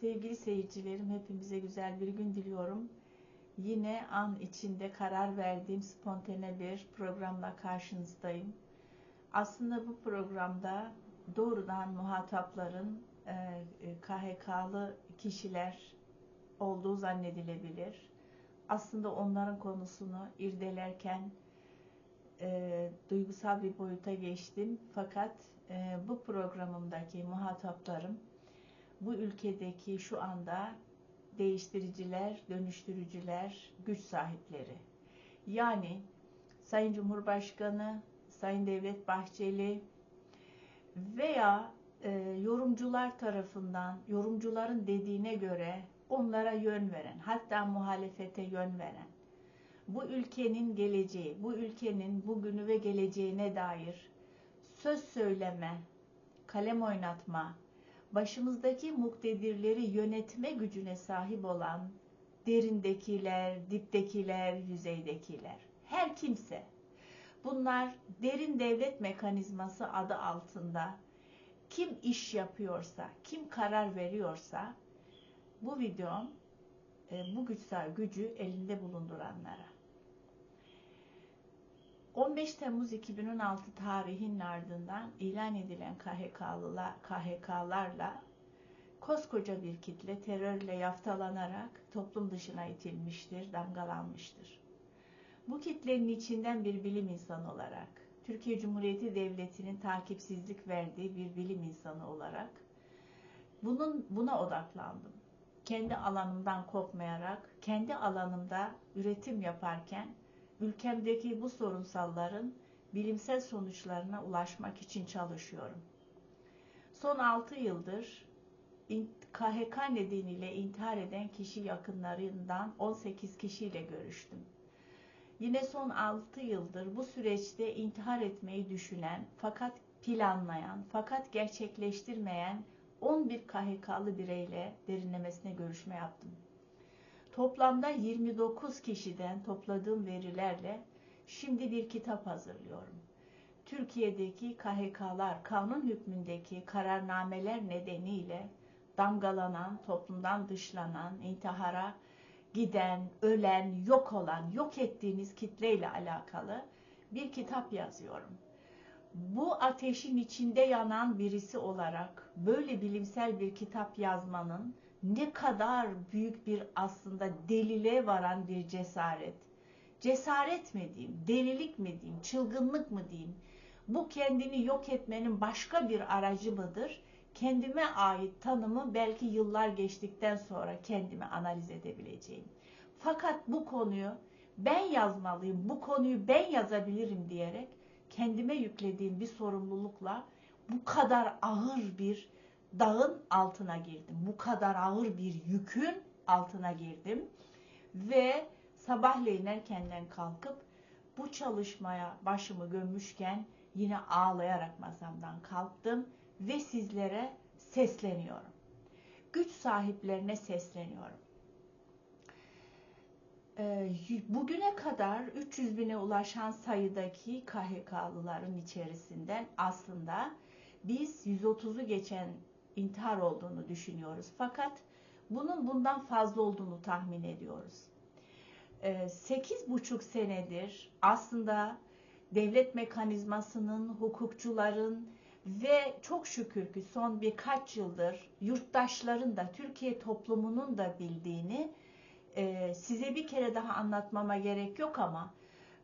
Sevgili seyircilerim, hepimize güzel bir gün diliyorum. Yine an içinde karar verdiğim spontane bir programla karşınızdayım. Aslında bu programda doğrudan muhatapların e, e, KHK'lı kişiler olduğu zannedilebilir. Aslında onların konusunu irdelerken e, duygusal bir boyuta geçtim. Fakat e, bu programımdaki muhataplarım bu ülkedeki şu anda değiştiriciler, dönüştürücüler, güç sahipleri. Yani Sayın Cumhurbaşkanı, Sayın Devlet Bahçeli veya e, yorumcular tarafından, yorumcuların dediğine göre onlara yön veren, hatta muhalefete yön veren, bu ülkenin geleceği, bu ülkenin bugünü ve geleceğine dair söz söyleme, kalem oynatma, başımızdaki muktedirleri yönetme gücüne sahip olan derindekiler, diptekiler, yüzeydekiler, her kimse. Bunlar derin devlet mekanizması adı altında. Kim iş yapıyorsa, kim karar veriyorsa bu videom e, bu güçsel gücü elinde bulunduranlara. 15 Temmuz 2016 tarihinin ardından ilan edilen KHK'lılar, KHK'larla koskoca bir kitle terörle yaftalanarak toplum dışına itilmiştir, damgalanmıştır. Bu kitlenin içinden bir bilim insanı olarak, Türkiye Cumhuriyeti Devleti'nin takipsizlik verdiği bir bilim insanı olarak bunun buna odaklandım. Kendi alanımdan kopmayarak, kendi alanımda üretim yaparken ülkemdeki bu sorunsalların bilimsel sonuçlarına ulaşmak için çalışıyorum. Son 6 yıldır KHK nedeniyle intihar eden kişi yakınlarından 18 kişiyle görüştüm. Yine son 6 yıldır bu süreçte intihar etmeyi düşünen fakat planlayan fakat gerçekleştirmeyen 11 KHK'lı bireyle derinlemesine görüşme yaptım. Toplamda 29 kişiden topladığım verilerle şimdi bir kitap hazırlıyorum. Türkiye'deki KHK'lar kanun hükmündeki kararnameler nedeniyle damgalanan, toplumdan dışlanan, intihara giden, ölen, yok olan, yok ettiğiniz kitleyle alakalı bir kitap yazıyorum. Bu ateşin içinde yanan birisi olarak böyle bilimsel bir kitap yazmanın ne kadar büyük bir aslında delile varan bir cesaret. Cesaret mi diyeyim, delilik mi diyeyim, çılgınlık mı diyeyim? Bu kendini yok etmenin başka bir aracı mıdır? Kendime ait tanımı belki yıllar geçtikten sonra kendimi analiz edebileceğim. Fakat bu konuyu ben yazmalıyım, bu konuyu ben yazabilirim diyerek kendime yüklediğim bir sorumlulukla bu kadar ağır bir dağın altına girdim. Bu kadar ağır bir yükün altına girdim. Ve sabahleyin erkenden kalkıp bu çalışmaya başımı gömmüşken yine ağlayarak masamdan kalktım ve sizlere sesleniyorum. Güç sahiplerine sesleniyorum. Ee, bugüne kadar 300 bine ulaşan sayıdaki KHK'lıların içerisinden aslında biz 130'u geçen intihar olduğunu düşünüyoruz. Fakat bunun bundan fazla olduğunu tahmin ediyoruz. 8,5 ee, senedir aslında devlet mekanizmasının, hukukçuların ve çok şükür ki son birkaç yıldır yurttaşların da Türkiye toplumunun da bildiğini e, size bir kere daha anlatmama gerek yok ama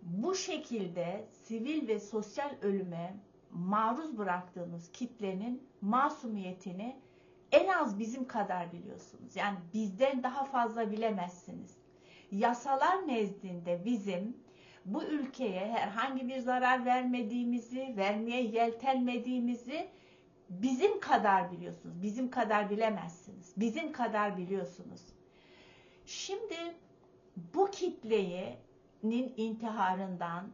bu şekilde sivil ve sosyal ölüme maruz bıraktığınız kitlenin masumiyetini en az bizim kadar biliyorsunuz. Yani bizden daha fazla bilemezsiniz. Yasalar nezdinde bizim bu ülkeye herhangi bir zarar vermediğimizi, vermeye yeltenmediğimizi bizim kadar biliyorsunuz. Bizim kadar bilemezsiniz. Bizim kadar biliyorsunuz. Şimdi bu kitlenin intiharından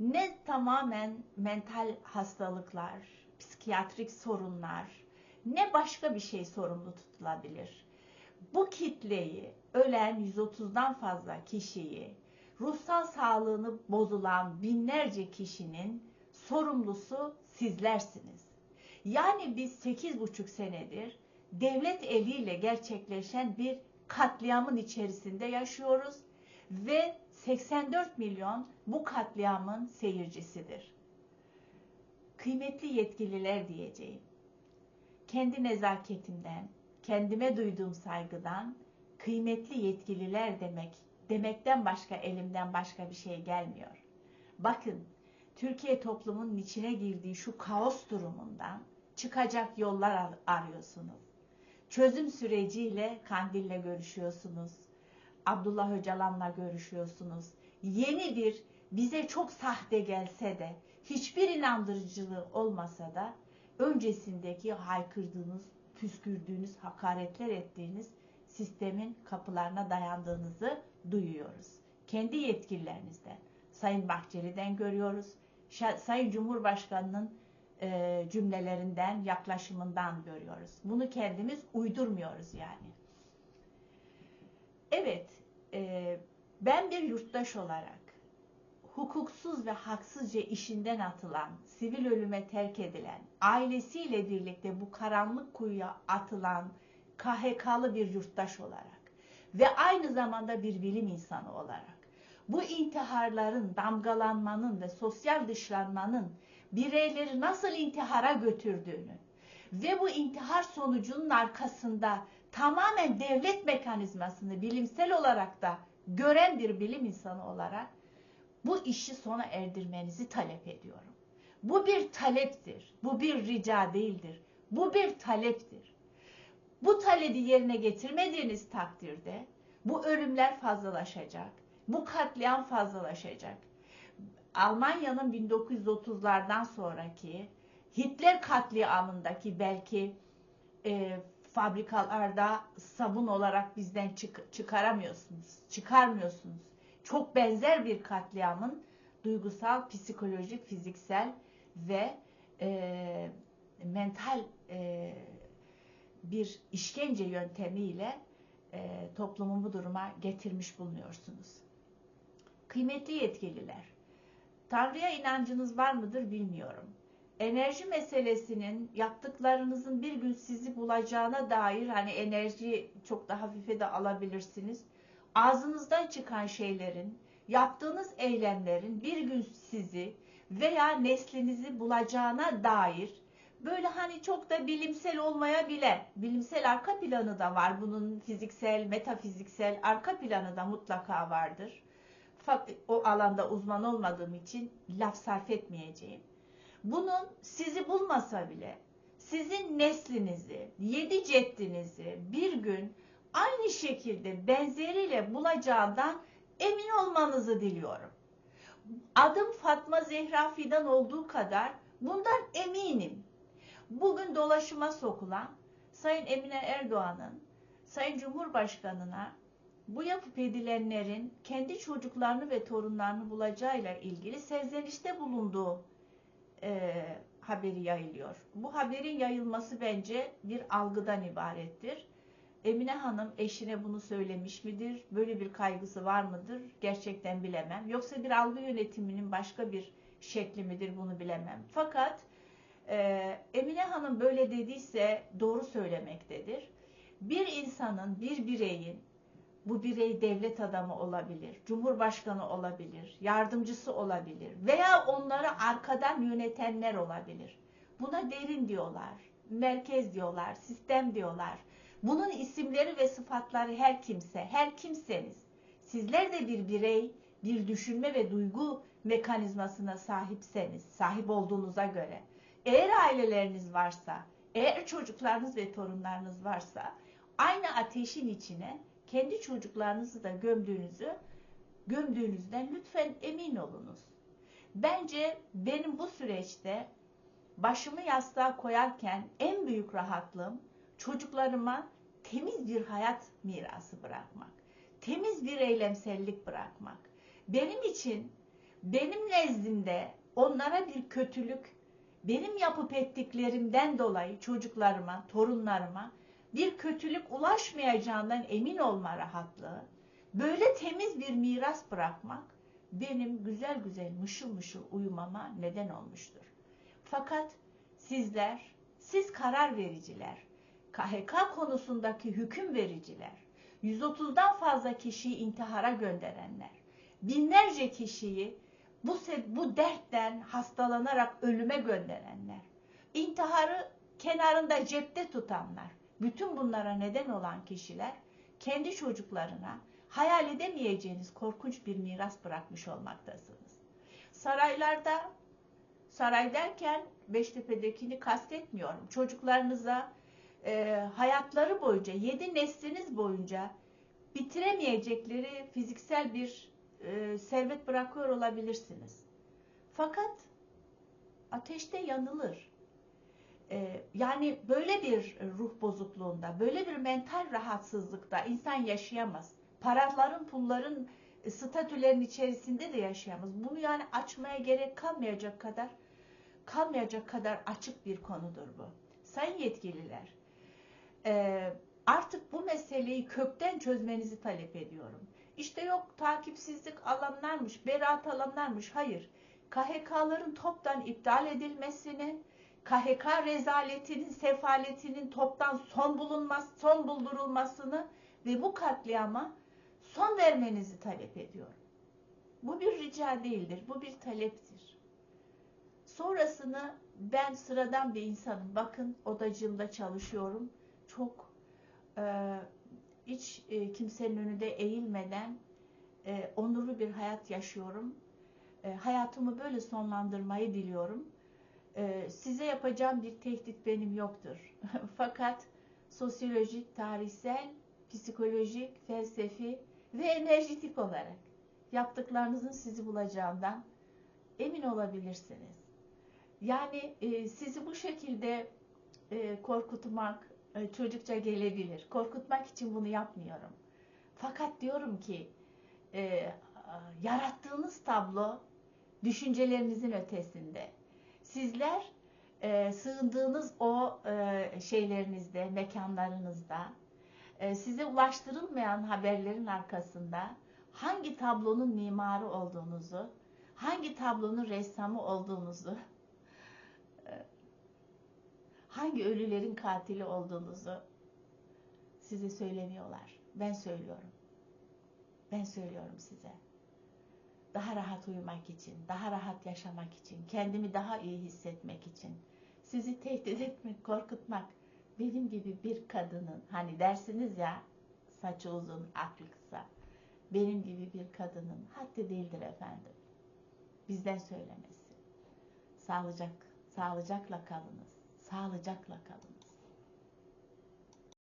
ne tamamen mental hastalıklar, psikiyatrik sorunlar, ne başka bir şey sorumlu tutulabilir. Bu kitleyi, ölen 130'dan fazla kişiyi, ruhsal sağlığını bozulan binlerce kişinin sorumlusu sizlersiniz. Yani biz 8,5 senedir devlet eliyle gerçekleşen bir katliamın içerisinde yaşıyoruz ve 84 milyon bu katliamın seyircisidir. Kıymetli yetkililer diyeceğim. Kendi nezaketimden, kendime duyduğum saygıdan kıymetli yetkililer demek demekten başka elimden başka bir şey gelmiyor. Bakın Türkiye toplumunun içine girdiği şu kaos durumundan çıkacak yollar arıyorsunuz. Çözüm süreciyle Kandil'le görüşüyorsunuz. Abdullah Öcalan'la görüşüyorsunuz. Yeni bir bize çok sahte gelse de hiçbir inandırıcılığı olmasa da öncesindeki haykırdığınız, püskürdüğünüz, hakaretler ettiğiniz sistemin kapılarına dayandığınızı duyuyoruz. Kendi yetkililerinizden, Sayın Bahçeli'den görüyoruz. Sayın Cumhurbaşkanı'nın e, cümlelerinden, yaklaşımından görüyoruz. Bunu kendimiz uydurmuyoruz yani. Evet, e, ben bir yurttaş olarak hukuksuz ve haksızca işinden atılan, sivil ölüme terk edilen, ailesiyle birlikte bu karanlık kuyuya atılan KHK'lı bir yurttaş olarak ve aynı zamanda bir bilim insanı olarak bu intiharların, damgalanmanın ve sosyal dışlanmanın bireyleri nasıl intihara götürdüğünü ve bu intihar sonucunun arkasında tamamen devlet mekanizmasını bilimsel olarak da gören bir bilim insanı olarak bu işi sona erdirmenizi talep ediyorum. Bu bir taleptir. Bu bir rica değildir. Bu bir taleptir. Bu talebi yerine getirmediğiniz takdirde bu ölümler fazlalaşacak. Bu katliam fazlalaşacak. Almanya'nın 1930'lardan sonraki Hitler katliamındaki belki e, fabrikalarda sabun olarak bizden çık çıkaramıyorsunuz, çıkarmıyorsunuz. Çok benzer bir katliamın duygusal, psikolojik, fiziksel ve e, mental e, bir işkence yöntemiyle e, toplumu bu duruma getirmiş bulunuyorsunuz. Kıymetli yetkililer, Tanrı'ya inancınız var mıdır bilmiyorum. Enerji meselesinin yaptıklarınızın bir gün sizi bulacağına dair hani enerjiyi çok da hafife de alabilirsiniz. Ağzınızdan çıkan şeylerin, yaptığınız eylemlerin bir gün sizi veya neslinizi bulacağına dair böyle hani çok da bilimsel olmayabilir. Bilimsel arka planı da var. Bunun fiziksel, metafiziksel arka planı da mutlaka vardır. O alanda uzman olmadığım için laf sarf etmeyeceğim. Bunun sizi bulmasa bile sizin neslinizi, yedi ceddinizi bir gün aynı şekilde benzeriyle bulacağından emin olmanızı diliyorum. Adım Fatma Zehra Fidan olduğu kadar bundan eminim bugün dolaşıma sokulan Sayın Emine Erdoğan'ın Sayın Cumhurbaşkanı'na bu yapıp edilenlerin kendi çocuklarını ve torunlarını bulacağıyla ilgili serzenişte bulunduğu e, haberi yayılıyor. Bu haberin yayılması bence bir algıdan ibarettir. Emine Hanım eşine bunu söylemiş midir? Böyle bir kaygısı var mıdır? Gerçekten bilemem. Yoksa bir algı yönetiminin başka bir şekli midir? Bunu bilemem. Fakat e, Emine Hanım böyle dediyse doğru söylemektedir. Bir insanın, bir bireyin, bu birey devlet adamı olabilir, cumhurbaşkanı olabilir, yardımcısı olabilir veya onları arkadan yönetenler olabilir. Buna derin diyorlar, merkez diyorlar, sistem diyorlar. Bunun isimleri ve sıfatları her kimse, her kimseniz. Sizler de bir birey, bir düşünme ve duygu mekanizmasına sahipseniz, sahip olduğunuza göre eğer aileleriniz varsa, eğer çocuklarınız ve torunlarınız varsa aynı ateşin içine kendi çocuklarınızı da gömdüğünüzü gömdüğünüzden lütfen emin olunuz. Bence benim bu süreçte başımı yastığa koyarken en büyük rahatlığım çocuklarıma temiz bir hayat mirası bırakmak. Temiz bir eylemsellik bırakmak. Benim için benim nezdimde onlara bir kötülük benim yapıp ettiklerimden dolayı çocuklarıma, torunlarıma bir kötülük ulaşmayacağından emin olma rahatlığı, böyle temiz bir miras bırakmak benim güzel güzel mışıl mışıl uyumama neden olmuştur. Fakat sizler, siz karar vericiler, KHK konusundaki hüküm vericiler, 130'dan fazla kişiyi intihara gönderenler, binlerce kişiyi bu, bu dertten hastalanarak ölüme gönderenler, intiharı kenarında cepte tutanlar, bütün bunlara neden olan kişiler kendi çocuklarına hayal edemeyeceğiniz korkunç bir miras bırakmış olmaktasınız. Saraylarda, saray derken Beştepe'dekini kastetmiyorum. Çocuklarınıza e, hayatları boyunca, yedi nesliniz boyunca bitiremeyecekleri fiziksel bir e, servet bırakıyor olabilirsiniz. Fakat ateşte yanılır. E, yani böyle bir ruh bozukluğunda, böyle bir mental rahatsızlıkta insan yaşayamaz. Paraların, pulların, statülerin içerisinde de yaşayamaz. Bunu yani açmaya gerek kalmayacak kadar kalmayacak kadar açık bir konudur bu. Sayın yetkililer, e, artık bu meseleyi kökten çözmenizi talep ediyorum. İşte yok takipsizlik alanlarmış, beraat alanlarmış. Hayır. KHK'ların toptan iptal edilmesini, KHK rezaletinin, sefaletinin toptan son bulunması, son buldurulmasını ve bu katliama son vermenizi talep ediyorum. Bu bir rica değildir, bu bir taleptir. Sonrasını ben sıradan bir insanım. Bakın odacığımda çalışıyorum. Çok e, hiç e, kimsenin önünde eğilmeden e, onurlu bir hayat yaşıyorum. E, hayatımı böyle sonlandırmayı diliyorum. E, size yapacağım bir tehdit benim yoktur. Fakat sosyolojik, tarihsel, psikolojik, felsefi ve enerjitik olarak yaptıklarınızın sizi bulacağından emin olabilirsiniz. Yani e, sizi bu şekilde e, korkutmak çocukça gelebilir. Korkutmak için bunu yapmıyorum. Fakat diyorum ki e, yarattığınız tablo düşüncelerinizin ötesinde. Sizler e, sığındığınız o e, şeylerinizde, mekanlarınızda, e, size ulaştırılmayan haberlerin arkasında hangi tablonun mimarı olduğunuzu, hangi tablonun ressamı olduğunuzu, hangi ölülerin katili olduğunuzu size söylemiyorlar. Ben söylüyorum. Ben söylüyorum size. Daha rahat uyumak için, daha rahat yaşamak için, kendimi daha iyi hissetmek için, sizi tehdit etmek, korkutmak, benim gibi bir kadının, hani dersiniz ya saçı uzun, aklı kısa, benim gibi bir kadının haddi değildir efendim. Bizden söylemesi. Sağlıcak, sağlıcakla kalınız. Sağlıcakla kalın.